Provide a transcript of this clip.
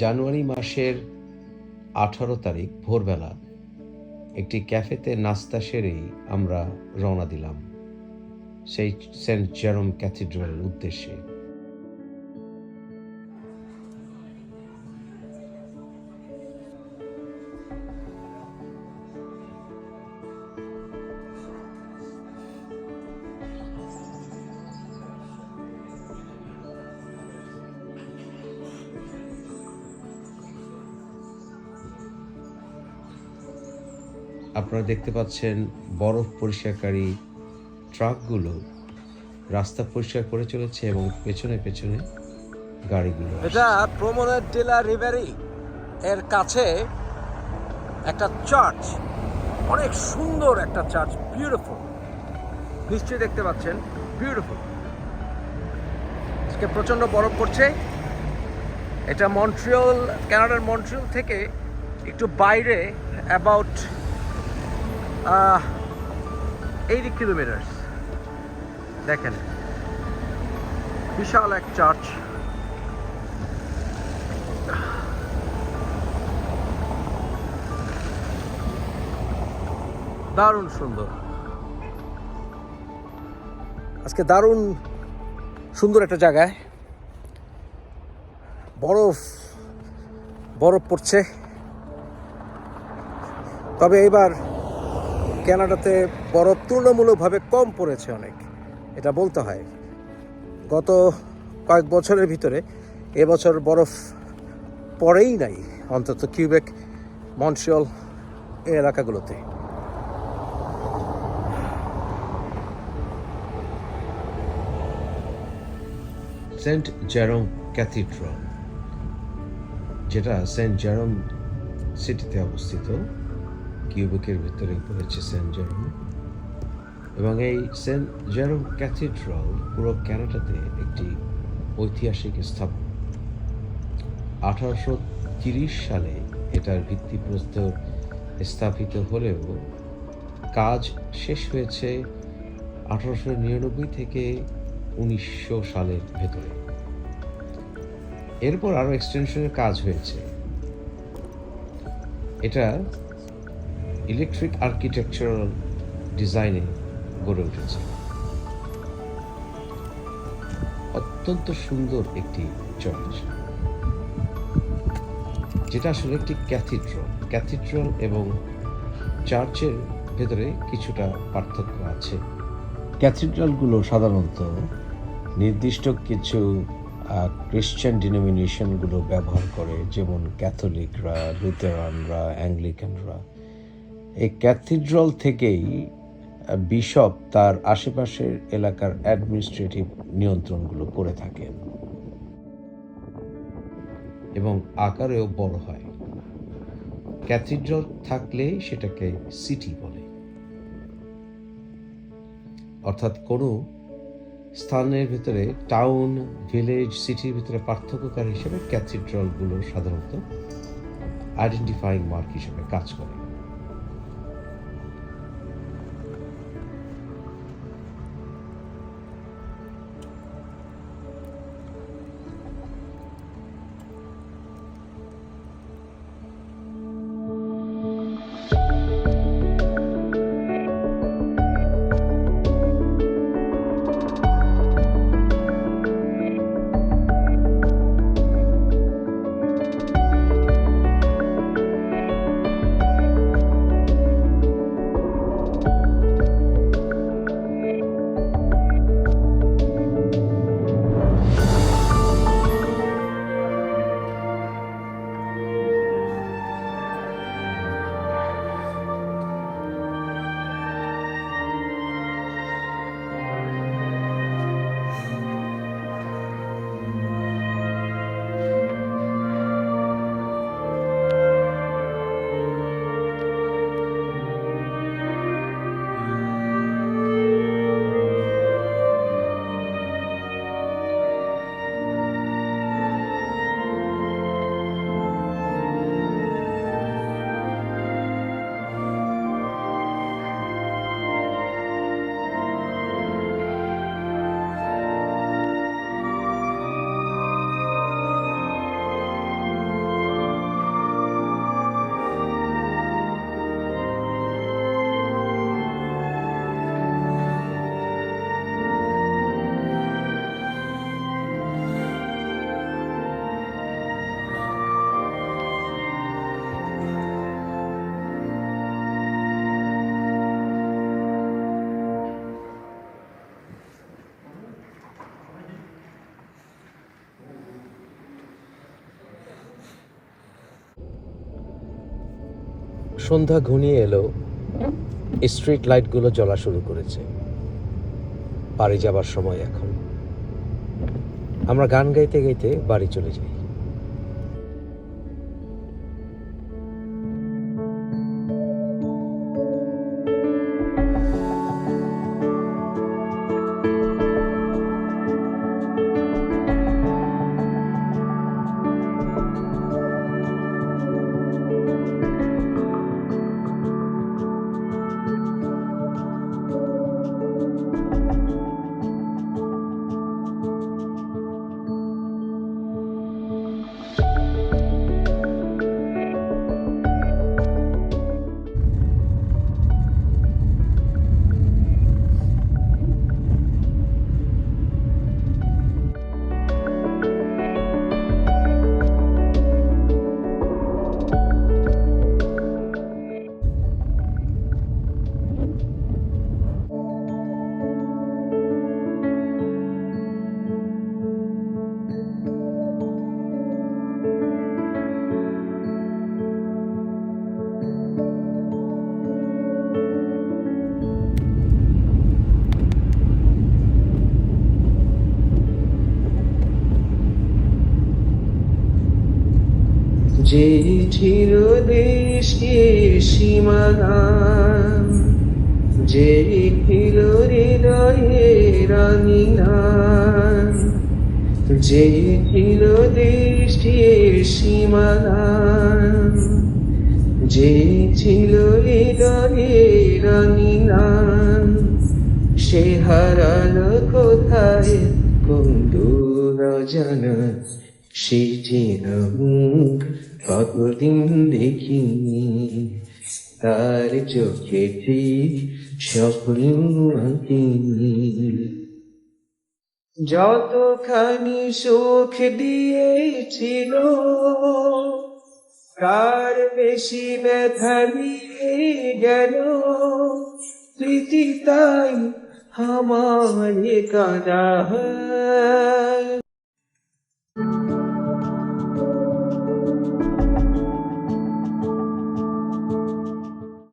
জানুয়ারি মাসের আঠারো তারিখ ভোরবেলা একটি ক্যাফেতে নাস্তা সেরেই আমরা রওনা দিলাম। সেই সেন্ট জেরম ক্যাথিড্রালের উদ্দেশ্যে। আপনারা দেখতে পাচ্ছেন বরফ পরিষ্কারকারী ট্রাকগুলো রাস্তা পরিষ্কার করে চলেছে এবং পেছনে পেছনে গাড়িগুলো এটা প্রমোনের ডেলা রিভারি। এর কাছে একটা চার্চ। অনেক সুন্দর একটা চার্চ। বিউটিফুল নিশ্চয়ই দেখতে পাচ্ছেন। বিউটিফুল আজকে প্রচণ্ড বরফ পড়ছে। এটা মন্ট্রিয়াল, কানাডার মন্ট্রিয়াল থেকে একটু বাইরে অ্যাবাউট এইটি কিলোমিটার্স দেখেন, বিশাল এক চার্চ দারুণ সুন্দর। আজকে দারুণ সুন্দর একটা জায়গায়। বরফ বরফ পড়ছে। তবে এবার কানাডাতে বরফ তুলনামূলকভাবে কম পড়েছে অনেক, এটা বলতে হয়। গত কয়েক বছরের ভিতরে এবছর বরফ পড়েই নাই, অন্তত কিউবেক, মন্ট্রিয়াল এই এলাকাগুলোতে। সেন্ট জেরম ক্যাথিড্রাল, যেটা সেন্ট জেরম সিটিতে অবস্থিত কিউবেকের ভিতরে পড়েছে সেন্ট জেরোম। এবং এই সেন্ট জেরোম ক্যাথিড্রাল পুরো ক্যানাডাতে একটি ঐতিহাসিক স্থাপন। আঠারোশো তিরিশ সালে এটার ভিত্তিপ্রস্তর স্থাপিত হলেও কাজ শেষ হয়েছে আঠারোশো নিরানব্বই থেকে উনিশশো সালের ভেতরে। এরপর আরও এক্সটেনশনের কাজ হয়েছে। এটা ইলেকট্রিক আর্কিটেকচারাল ডিজাইনে গড়ে উঠেছে। অত্যন্ত সুন্দর একটি চার্চ যেটা আসলে একটি ক্যাথিড্রাল। ক্যাথিড্রাল এবং চার্চের ভেতরে কিছুটা পার্থক্য আছে। ক্যাথিড্রালগুলো সাধারণত নির্দিষ্ট কিছু ক্রিশ্চান ডিনোমিনেশনগুলো ব্যবহার করে, যেমন ক্যাথলিকরা, লুথেরানরা, অ্যাংলিকানরা। এই ক্যাথিড্রাল থেকেই বিশপ তার আশেপাশের এলাকার অ্যাডমিনিস্ট্রেটিভ নিয়ন্ত্রণগুলো করে থাকেন এবং আকারেও বড় হয়। ক্যাথিড্রাল থাকলে সেটাকে সিটি বলে। অর্থাৎ কোনো স্থানের ভিতরে, টাউন, ভিলেজ, সিটির ভিতরে পার্থক্যকারী হিসেবে ক্যাথিড্রালগুলো সাধারণত আইডেন্টিফাইং মার্ক হিসেবে কাজ করে। সন্ধ্যা ঘনিয়ে এলো। স্ট্রিট লাইটগুলো জ্বলা শুরু করেছে। বাড়ি যাবার সময় এখন। আমরা গান গাইতে গাইতে বাড়ি চলে যাই। যে ছিল দেশের সীমানা, যে ছিল হৃদয়ের আঙিনা যে ছিল দেশের সীমানা, যে ছিল হৃদয়ের আঙিনা সে হারালো কোথায় কোন দূর জানা, সে চেন মুখ কতদিন দেখিনি তার চোখে স্বপ্ন যতখানি সুখ দিয়েছিল তার বেশি ব্যথা দিয়ে গেল স্মৃতি তাই আমার কাদা